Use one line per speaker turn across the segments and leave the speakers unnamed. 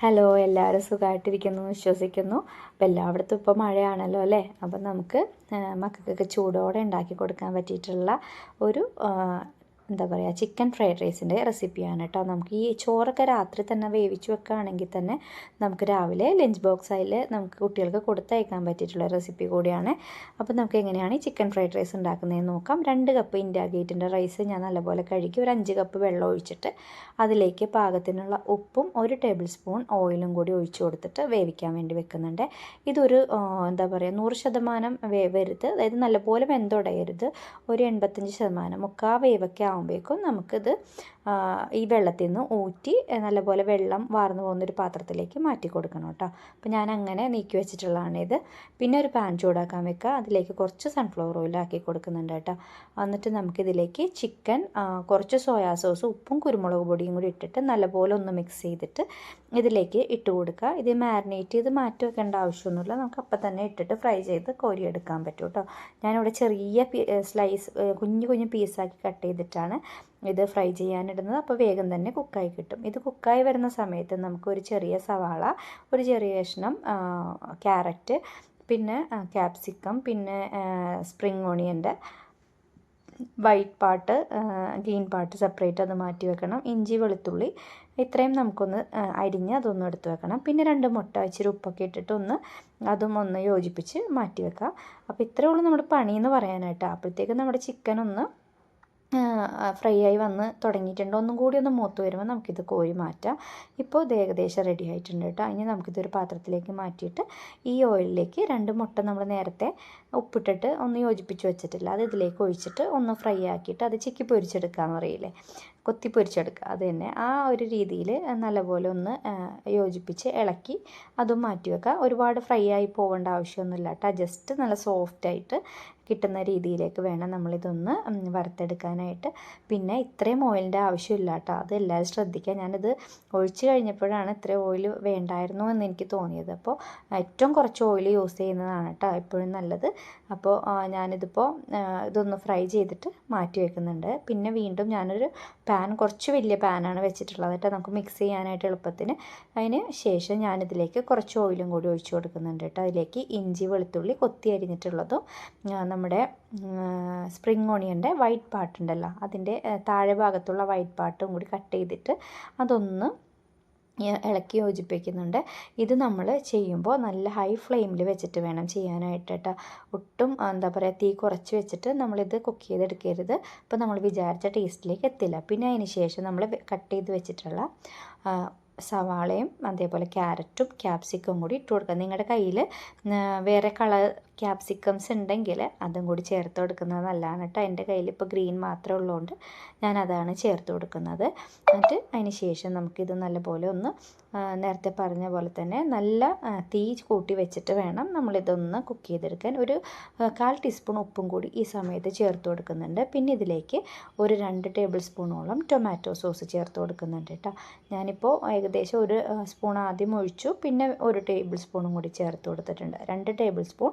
Hello എല്ലാവരും സുഖമായിട്ടിരിക്കുന്നു എന്ന് വിശ്വസിക്കുന്നു. അപ്പോൾ എല്ലായിടത്തും ഇപ്പോൾ മഴയാണല്ലോ അല്ലേ? അപ്പം നമുക്ക് മക്കൾക്കൊക്കെ ചൂടോടെ ഉണ്ടാക്കി കൊടുക്കാൻ പറ്റിയിട്ടുള്ള ഒരു എന്താ പറയുക ചിക്കൻ ഫ്രൈഡ് റൈസിന്റെ റെസിപ്പിയാണ് കേട്ടോ നമുക്ക് ഈ ചോറൊക്കെ രാത്രി തന്നെ വേവിച്ച് വെക്കുകയാണെങ്കിൽ തന്നെ നമുക്ക് രാവിലെ ലഞ്ച് ബോക്സ് അതിൽ നമുക്ക് കുട്ടികൾക്ക് കൊടുത്തയക്കാൻ പറ്റിയിട്ടുള്ള റെസിപ്പി കൂടിയാണ്. അപ്പോൾ നമുക്ക് എങ്ങനെയാണ് ഈ ചിക്കൻ ഫ്രൈഡ് റൈസ് ഉണ്ടാക്കുന്നതെന്ന് നോക്കാം. രണ്ട് കപ്പ് ഇന്ത്യ ഗേറ്റിന്റെ റൈസ് ഞാൻ നല്ലപോലെ കഴുകി ഒരു അഞ്ച് കപ്പ് വെള്ളം ഒഴിച്ചിട്ട് അതിലേക്ക് പാകത്തിനുള്ള ഉപ്പും ഒരു ടേബിൾ സ്പൂൺ ഓയിലും കൂടി ഒഴിച്ചു കൊടുത്തിട്ട് വേവിക്കാൻ വേണ്ടി വെക്കുന്നുണ്ട്. ഇതൊരു എന്താ പറയുക നൂറ് ശതമാനം വേവരുത് അതായത് നല്ലപോലെ വെന്തുടയരുത്. ഒരു എൺപത്തഞ്ച് ശതമാനം മുക്കാ വേവൊക്കെ ആകുമ്പോഴേക്കും നമുക്കിത് ഈ വെള്ളത്തിൽ നിന്ന് ഊറ്റി നല്ലപോലെ വെള്ളം വാർന്നു പോകുന്നൊരു പാത്രത്തിലേക്ക് മാറ്റി കൊടുക്കണം കേട്ടോ. അപ്പോൾ ഞാൻ അങ്ങനെ നീക്കി വെച്ചിട്ടുള്ളതാണ് ഇത്. പിന്നെ ഒരു പാൻ ചൂടാക്കാൻ വെക്കുക. അതിലേക്ക് കുറച്ച് സൺഫ്ലവർ ഓയിൽ ആക്കി കൊടുക്കുന്നുണ്ട് കേട്ടോ. എന്നിട്ട് നമുക്കിതിലേക്ക് ചിക്കൻ കുറച്ച് സോയാ സോസ് ഉപ്പും കുരുമുളക് പൊടിയും കൂടി ഇട്ടിട്ട് നല്ലപോലെ ഒന്ന് മിക്സ് ചെയ്തിട്ട് ഇതിലേക്ക് ഇട്ട് കൊടുക്കുക. ഇത് മാരിനേറ്റ് ചെയ്ത് മാറ്റി വെക്കേണ്ട ആവശ്യമൊന്നുമില്ല. നമുക്ക് അപ്പം തന്നെ ഇട്ടിട്ട് ഫ്രൈ ചെയ്ത് കോരിയെടുക്കാൻ പറ്റും കേട്ടോ. ഞാനിവിടെ ചെറിയ സ്ലൈസ് കുഞ്ഞു കുഞ്ഞു പീസാക്കി കട്ട് ചെയ്തിട്ടാണ് ഇത് ഫ്രൈ ചെയ്യാനിടുന്നത്. അപ്പോൾ വേഗം തന്നെ കുക്കായി കിട്ടും. ഇത് കുക്കായി വരുന്ന സമയത്ത് നമുക്ക് ഒരു ചെറിയ സവാള ഒരു ചെറിയ കഷ്ണം ക്യാരറ്റ് പിന്നെ ക്യാപ്സിക്കം പിന്നെ spring ഓണിയന്റെ white part green part separate അത് മാറ്റി വെക്കണം. ഇഞ്ചി വെളുത്തുള്ളി ഇത്രയും നമുക്കൊന്ന് അരിഞ്ഞ് അതൊന്ന് എടുത്ത് വെക്കണം. പിന്നെ രണ്ട് മുട്ട ഇച്ചിരി ഉപ്പൊക്കെ ഇട്ടിട്ട് ഒന്ന് അതും ഒന്ന് യോജിപ്പിച്ച് മാറ്റി വെക്കാം. അപ്പോൾ ഇത്രയേ ഉള്ളൂ നമ്മുടെ പണിയെന്ന് പറയാനായിട്ട്. അപ്പോഴത്തേക്കും നമ്മുടെ ചിക്കൻ ഒന്ന് ഫ്രൈ ആയി വന്ന് തുടങ്ങിയിട്ടുണ്ട്. ഒന്നും കൂടി ഒന്ന് മൂത്ത് വരുമ്പോൾ നമുക്കിത് കോരി മാറ്റാം. ഇപ്പോൾ ഇത് ഏകദേശം റെഡി ആയിട്ടുണ്ട് കേട്ടോ. ഇനി നമുക്കിതൊരു പാത്രത്തിലേക്ക് മാറ്റിയിട്ട് ഈ ഓയിലിലേക്ക് രണ്ട് മുട്ട നമ്മൾ നേരത്തെ ഉപ്പിട്ടിട്ട് ഒന്ന് യോജിപ്പിച്ച് വെച്ചിട്ടില്ല. അത് ഇതിലേക്ക് ഒഴിച്ചിട്ട് ഒന്ന് ഫ്രൈ ആക്കിയിട്ട് അത് ചിക്കി പൊരിച്ചെടുക്കാന്ന് പറയില്ലേ? കൊത്തി പൊരിച്ചെടുക്കുക. അത് തന്നെ. ആ ഒരു രീതിയിൽ നല്ലപോലെ ഒന്ന് യോജിപ്പിച്ച് ഇളക്കി അതും മാറ്റി വെക്കുക. ഒരുപാട് ഫ്രൈ ആയി പോകേണ്ട ആവശ്യമൊന്നുമില്ല കേട്ടോ. ജസ്റ്റ് നല്ല സോഫ്റ്റായിട്ട് കിട്ടുന്ന രീതിയിലേക്ക് വേണം നമ്മളിതൊന്ന് വറുത്തെടുക്കാനായിട്ട്. പിന്നെ ഇത്രയും ഓയിലിന്റെ ആവശ്യമില്ല കേട്ടോ അത് എല്ലാവരും ശ്രദ്ധിക്കുക. ഞാനിത് ഒഴിച്ച് കഴിഞ്ഞപ്പോഴാണ് ഇത്രയും ഓയിൽ വേണ്ടായിരുന്നു എന്ന് എനിക്ക് തോന്നിയത്. അപ്പോൾ ഏറ്റവും കുറച്ച് ഓയിൽ യൂസ് ചെയ്യുന്നതാണ് കേട്ടോ എപ്പോഴും നല്ലത്. അപ്പോൾ ഞാനിതിപ്പോൾ ഇതൊന്ന് ഫ്രൈ ചെയ്തിട്ട് മാറ്റി വെക്കുന്നുണ്ട്. പിന്നെ വീണ്ടും ഞാനൊരു പാൻ കുറച്ച് വലിയ പാനാണ് വെച്ചിട്ടുള്ളത് കേട്ടോ നമുക്ക് മിക്സ് ചെയ്യാനായിട്ട് എളുപ്പത്തിന്. അതിന് ശേഷം ഞാനിതിലേക്ക് കുറച്ച് ഓയിലും കൂടി ഒഴിച്ചു കൊടുക്കുന്നുണ്ട് കേട്ടോ. അതിലേക്ക് ഇഞ്ചി വെളുത്തുള്ളി കൊത്തി അരിഞ്ഞിട്ടുള്ളതും നമ്മുടെ സ്പ്രിങ് ഓണിയന്റെ വൈറ്റ് പാർട്ട് ഉണ്ടല്ലോ. അതിന്റെ താഴെ ഭാഗത്തുള്ള വൈറ്റ് പാർട്ടും കൂടി കട്ട് ചെയ്തിട്ട് അതൊന്ന് ഇളക്കി യോജിപ്പിക്കുന്നുണ്ട്. ഇത് നമ്മൾ ചെയ്യുമ്പോൾ നല്ല ഹൈ ഫ്ലെയിമിൽ വെച്ചിട്ട് വേണം ചെയ്യാനായിട്ട് കേട്ടോ ഒട്ടും എന്താ പറയുക തീ കുറച്ച് വെച്ചിട്ട് നമ്മളിത് കുക്ക് ചെയ്തെടുക്കരുത്. ഇപ്പോൾ നമ്മൾ വിചാരിച്ച ടേസ്റ്റിലേക്ക് എത്തില്ല. പിന്നെ അതിന് ശേഷം നമ്മൾ കട്ട് ചെയ്ത് വെച്ചിട്ടുള്ള സവാളയും അതേപോലെ ക്യാരറ്റും ക്യാപ്സിക്കും കൂടി ഇട്ട് കൊടുക്കുക. നിങ്ങളുടെ കയ്യിൽ വേറെ കളർ ക്യാപ്സിക്കംസ് ഉണ്ടെങ്കിൽ അതും കൂടി ചേർത്ത് കൊടുക്കുന്നത് നല്ലതാണ് കേട്ടോ. എന്റെ കയ്യിൽ ഇപ്പോൾ ഗ്രീൻ മാത്രമേ ഉള്ളതുകൊണ്ട് ഞാൻ അതാണ് ചേർത്ത് കൊടുക്കുന്നത്. എന്നിട്ട് അതിന് ശേഷം നമുക്കിത് നല്ലപോലെ ഒന്ന് നേരത്തെ പറഞ്ഞ പോലെ തന്നെ നല്ല തീ കൂട്ടി വെച്ചിട്ട് വേണം നമ്മളിതൊന്ന് കുക്ക് ചെയ്തെടുക്കാൻ. ഒരു കാൽ ടീസ്പൂൺ ഉപ്പും കൂടി ഈ സമയത്ത് ചേർത്ത് കൊടുക്കുന്നുണ്ട്. പിന്നെ ഇതിലേക്ക് ഒരു രണ്ട് ടേബിൾ സ്പൂണോളം ടൊമാറ്റോ സോസ് ചേർത്ത് കൊടുക്കുന്നുണ്ട് കേട്ടോ. ഞാനിപ്പോൾ ഏകദേശം ഒരു സ്പൂൺ ആദ്യം ഒഴിച്ചു. പിന്നെ ഒരു ടേബിൾ സ്പൂണും കൂടി ചേർത്ത് കൊടുത്തിട്ടുണ്ട്. രണ്ട് ടേബിൾ സ്പൂൺ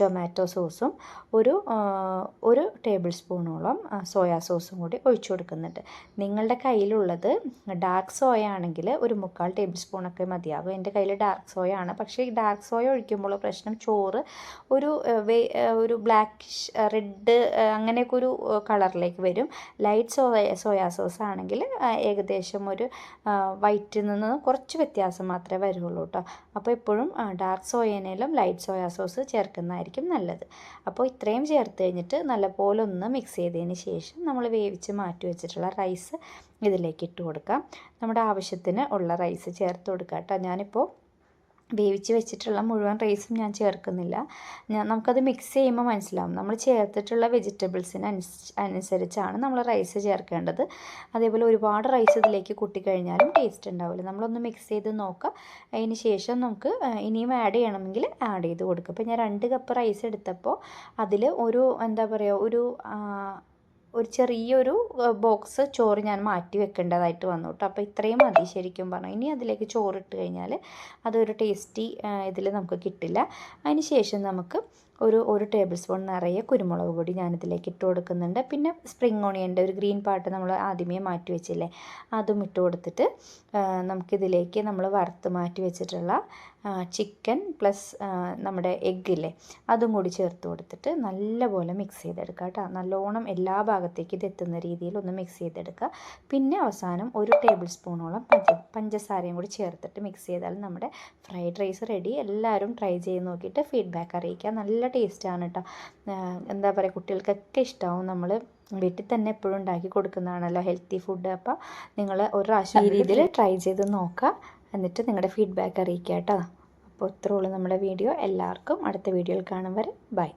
ടൊമാറ്റോ സോസും ഒരു ഒരു ടേബിൾ സ്പൂണോളം സോയാ സോസും കൂടി ഒഴിച്ചു കൊടുക്കുന്നുണ്ട്. നിങ്ങളുടെ കയ്യിലുള്ളത് ഡാർക്ക് സോയ ആണെങ്കിൽ ഒരു മുക്കാൽ ടേബിൾ സ്പൂണൊക്കെ മതിയാകും എന്റെ കയ്യിൽ ഡാർക്ക് സോയ ആണ്. പക്ഷേ ഈ ഡാർക്ക് സോയ ഒഴിക്കുമ്പോൾ പ്രശ്നം ചോറ് ഒരു ഒരു ബ്ലാക്ക് റെഡ് അങ്ങനെയൊക്കെ ഒരു കളറിലേക്ക് വരും. ലൈറ്റ് സോയ സോയാ സോസ് ആണെങ്കിൽ ഏകദേശം ഒരു വൈറ്റിൽ നിന്ന് കുറച്ച് വ്യത്യാസം മാത്രമേ വരുള്ളൂ കേട്ടോ. അപ്പോൾ എപ്പോഴും ഡാർക്ക് സോയേനേലും ലൈറ്റ് സോയാ സോസ് ചേർക്കുന്നതായിരിക്കും നല്ലത്. അപ്പോൾ ഇത്രയും ചേർത്ത് കഴിഞ്ഞിട്ട് നല്ലപോലെ ഒന്ന് മിക്സ് ചെയ്തതിന് ശേഷം നമ്മൾ വേവിച്ച് മാറ്റി വെച്ചിട്ടുള്ള റൈസ് ഇതിലേക്ക് ഇട്ട് കൊടുക്കാം. നമ്മുടെ ആവശ്യത്തിന് ഉള്ള റൈസ് ചേർത്ത് കൊടുക്കാം കേട്ടോ. ഞാനിപ്പോൾ വേവിച്ച് വെച്ചിട്ടുള്ള മുഴുവൻ റൈസും ഞാൻ ചേർക്കുന്നില്ല. നമുക്കത് മിക്സ് ചെയ്യുമ്പോൾ മനസ്സിലാവും. നമ്മൾ ചേർത്തിട്ടുള്ള വെജിറ്റബിൾസിന് അനുസരിച്ചാണ് നമ്മൾ റൈസ് ചേർക്കേണ്ടത്. അതേപോലെ ഒരുപാട് റൈസ് ഇതിലേക്ക് കൂട്ടിക്കഴിഞ്ഞാലും ടേസ്റ്റ് ഉണ്ടാവില്ല. നമ്മളൊന്ന് മിക്സ് ചെയ്ത് നോക്കുക അതിന് ശേഷം നമുക്ക് ഇനിയും ആഡ് ചെയ്യണമെങ്കിൽ ആഡ് ചെയ്ത് കൊടുക്കുക അപ്പോൾ ഞാൻ രണ്ട് കപ്പ് റൈസ് എടുത്തപ്പോൾ അതിൽ ഒരു എന്താ പറയുക ഒരു ഒരു ചെറിയൊരു ബോക്സ് ചോറ് ഞാൻ മാറ്റി വെക്കേണ്ടതായിട്ട് വന്നു കേട്ടോ അപ്പോൾ ഇത്രയും മതി ശരിക്കും പറഞ്ഞു. ഇനി അതിലേക്ക് ചോറിട്ട് കഴിഞ്ഞാൽ അതൊരു ടേസ്റ്റി ഇതിൽ നമുക്ക് കിട്ടില്ല. അതിന് ശേഷം നമുക്ക് ഒരു ഒരു ടേബിൾ സ്പൂൺ നിറയെ കുരുമുളക് പൊടി ഞാനിതിലേക്ക് ഇട്ട് കൊടുക്കുന്നുണ്ട്. പിന്നെ സ്പ്രിങ് ഓണിയന്റെ ഒരു ഗ്രീൻ പാർട്ട് നമ്മൾ ആദ്യമേ മാറ്റി വെച്ചില്ലേ അതും ഇട്ട് കൊടുത്തിട്ട് നമുക്കിതിലേക്ക് നമ്മൾ വറുത്ത് മാറ്റി വെച്ചിട്ടുള്ള ചിക്കൻ പ്ലസ് നമ്മുടെ എഗ്ഗില്ലേ അതും കൂടി ചേർത്ത് കൊടുത്തിട്ട് നല്ലപോലെ മിക്സ് ചെയ്തെടുക്കുക കേട്ടോ. നല്ലോണം എല്ലാ ഭാഗത്തേക്കും ഇത് എത്തുന്ന രീതിയിൽ ഒന്ന് മിക്സ് ചെയ്തെടുക്കുക. പിന്നെ അവസാനം ഒരു ടേബിൾ സ്പൂണോളം പഞ്ച പഞ്ചസാരയും കൂടി ചേർത്തിട്ട് മിക്സ് ചെയ്താൽ നമ്മുടെ ഫ്രൈഡ് റൈസ് റെഡി എല്ലാവരും ട്രൈ ചെയ്ത് നോക്കിയിട്ട് ഫീഡ്ബാക്ക് അറിയിക്കുക. നല്ല ടേസ്റ്റാണ് കേട്ടോ എന്താ പറയുക കുട്ടികൾക്കൊക്കെ ഇഷ്ടമാവും നമ്മൾ വീട്ടിൽ തന്നെ എപ്പോഴും ഉണ്ടാക്കി കൊടുക്കുന്നതാണല്ലോ ഹെൽത്തി ഫുഡ്. അപ്പോൾ നിങ്ങൾ ഒരു പ്രാവശ്യം ഈ രീതിയിൽ ട്രൈ ചെയ്ത് നോക്കുക എന്നിട്ട് നിങ്ങളുടെ ഫീഡ്ബാക്ക് അറിയിക്കുക കേട്ടോ അപ്പോൾ ഇത്രയുള്ളൂ നമ്മുടെ വീഡിയോ. എല്ലാവർക്കും അടുത്ത വീഡിയോയിൽ കാണും വരെ. ബൈ.